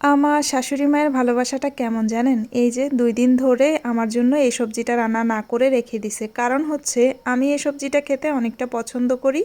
আমার শাশুড়ি মায়ের ভালোবাসাটা কেমন জানেন? এই যে দুই দিন ধরে আমার জন্য এই সবজিটা রান্না না করে রেখে দিছে। কারণ হচ্ছে, আমি এই সবজিটা খেতে অনেকটা পছন্দ করি,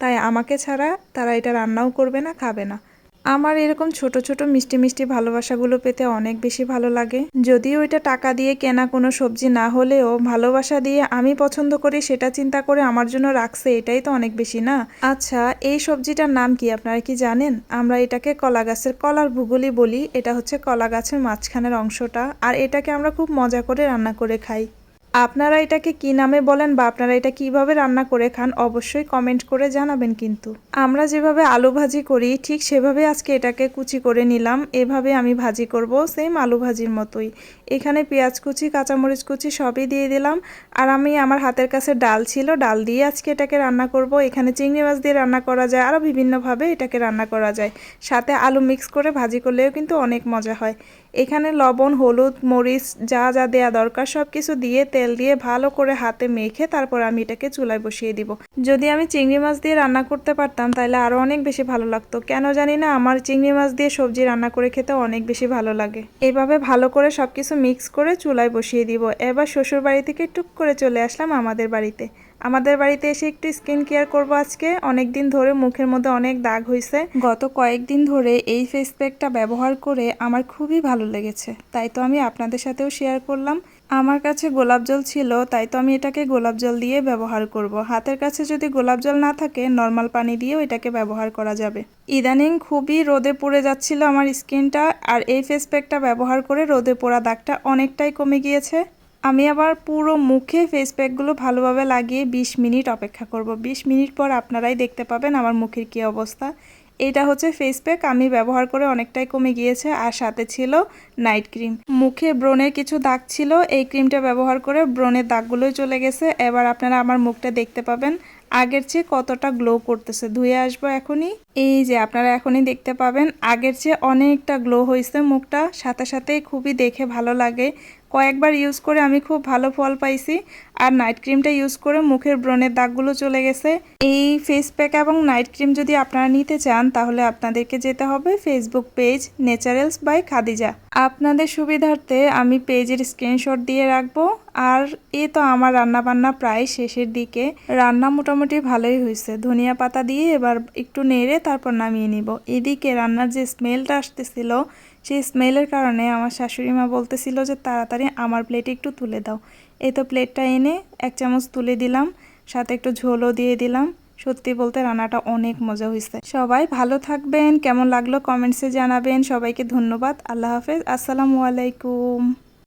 তাই আমাকে ছাড়া তারা এটা রান্নাও করবে না, খাবে না। আমার এরকম ছোট ছোট মিষ্টি মিষ্টি ভালোবাসাগুলো পেতে অনেক বেশি ভালো লাগে। যদিও এটা টাকা দিয়ে কেনা কোনো সবজি না হলেও ভালোবাসা দিয়ে আমি পছন্দ করি, সেটা চিন্তা করে আমার জন্য রাখছে, এটাই তো অনেক বেশি না? আচ্ছা এই সবজিটার নাম কি আপনারা কি জানেন? আমরা এটাকে কলা গাছের কলার ভূগোলই বলি, এটা হচ্ছে কলা গাছের মাঝখানের অংশটা, আর এটাকে আমরা খুব মজা করে রান্না করে খাই। আপনারা এটাকে কি নামে বলেন বা আপনারা এটা কীভাবে রান্না করে খান, অবশ্যই কমেন্ট করে জানাবেন কিন্তু। আমরা যেভাবে আলু ভাজি করি, ঠিক সেভাবে আজকে এটাকে কুচি করে নিলাম। এভাবে আমি ভাজি করব সেম আলু ভাজির মতোই। এখানে পেঁয়াজ কুচি, কাঁচামরিচ কুচি সবই দিয়ে দিলাম। আর আমি আমার হাতের কাছে ডাল ছিল, ডাল দিয়ে আজকে এটাকে রান্না করব। এখানে চিংড়ি মাছ দিয়ে রান্না করা যায়, আরও বিভিন্নভাবে এটাকে রান্না করা যায়। সাথে আলু মিক্স করে ভাজি করলেও কিন্তু অনেক মজা হয়। এখানে লবণ, হলুদ, মরিচ, যা যা দেয়া দরকার সব কিছু দিয়ে তেল দিয়ে ভালো করে হাতে মেখে তারপর আমি এটাকে চুলায় বসিয়ে দিব। যদি আমি চিংড়ি মাছ দিয়ে রান্না করতে পারতাম তাহলে আরও অনেক বেশি ভালো লাগতো। কেন জানি না আমার চিংড়ি মাছ দিয়ে সবজি রান্না করে খেতে অনেক বেশি ভালো লাগে। এভাবে ভালো করে সব কিছু মিক্স করে চুলায় বসিয়ে দিব। এবার শ্বশুর বাড়ি থেকে টুক করে চলে আসলাম আমাদের বাড়িতে। আমাদের বাড়িতে এসে একটু স্কিন কেয়ার করব আজকে। অনেক দিন ধরে মুখের মধ্যে অনেক দাগ হয়েছে গত কয়েকদিন ধরে এই ফেস প্যাকটা ব্যবহার করে আমার খুবই ভালো লেগেছে। তাই তো আমি আপনাদের সাথেও শেয়ার করলাম। আমার কাছে গোলাপ জল ছিল, তাই তো আমি এটাকে গোলাপ জল দিয়ে ব্যবহার করব। হাতের কাছে যদি গোলাপ জল না থাকে নর্মাল পানি দিয়েও এটাকে ব্যবহার করা যাবে। ইদানিং খুবই রোদে পড়ে যাচ্ছিল আমার স্কিনটা, আর এই ফেস প্যাকটা ব্যবহার করে রোদে পোড়া দাগটা অনেকটাই কমে গিয়েছে। আমি আবার পুরো মুখে ফেস প্যাকগুলো ভালোভাবে লাগিয়ে ২০ মিনিট অপেক্ষা করব। ২০ মিনিট পর আপনারাই দেখতে পাবেন আমার মুখের কী অবস্থা। এটা হচ্ছে ফেস প্যাক আমি ব্যবহার করে অনেকটাই কমে গিয়েছে আর সাথে ছিল নাইট ক্রিম মুখে ব্রণের কিছু দাগ ছিল, এই ক্রিমটা ব্যবহার করে ব্রণের দাগগুলোই চলে গেছে। এবার আপনারা আমার মুখটা দেখতে পাবেন। আগের চেয়ে কতটা গ্লো করতেছে, ধুয়ে আসব এখনই। এই যে আপনারা এখনই দেখতে পাবেন, আগের চেয়ে অনেকটা গ্লো হয়েছে মুখটা। সাথে সাথেই খুবই দেখে ভালো লাগে। কয়েকবার ইউজ করে আমি খুব ভালো ফল পাইছি। আর নাইট ক্রিমটা ইউজ করে মুখের ব্রণের দাগগুলো চলে গেছে। এই ফেস প্যাক এবং নাইট ক্রিম যদি আপনারা নিতে চান, তাহলে আপনাদেরকে যেতে হবে Facebook page Naturals by Khadija আপনাদের সুবিধার্থে আমি পেজের স্ক্রিনশট দিয়ে রাখব। আর এ তো আমার রান্না বান্না প্রায় শেষের দিকে। রান্না মোটামুটি ভালোই হয়েছে ধনিয়া পাতা দিয়ে এবার একটু নেড়ে তারপর নামিয়ে নিব। এদিকে রান্নার যে স্মেলটা আসতেছিল, সেই স্মেলের কারণে আমার শাশুড়ি মা বলতেছিল যে, তাড়াতাড়ি আমার প্লেটে একটু তুলে দাও। এই তো প্লেটটা এনে এক চামচ তুলে দিলাম। সাথে একটু ঝোলও দিয়ে দিলাম। সত্যি বলতে রান্নাটা অনেক মজা হয়েছে সবাই ভালো থাকবেন। কেমন লাগল কমেন্টসে জানাবেন। সবাইকে ধন্যবাদ। আল্লাহ হাফেজ। আসসালামু আলাইকুম।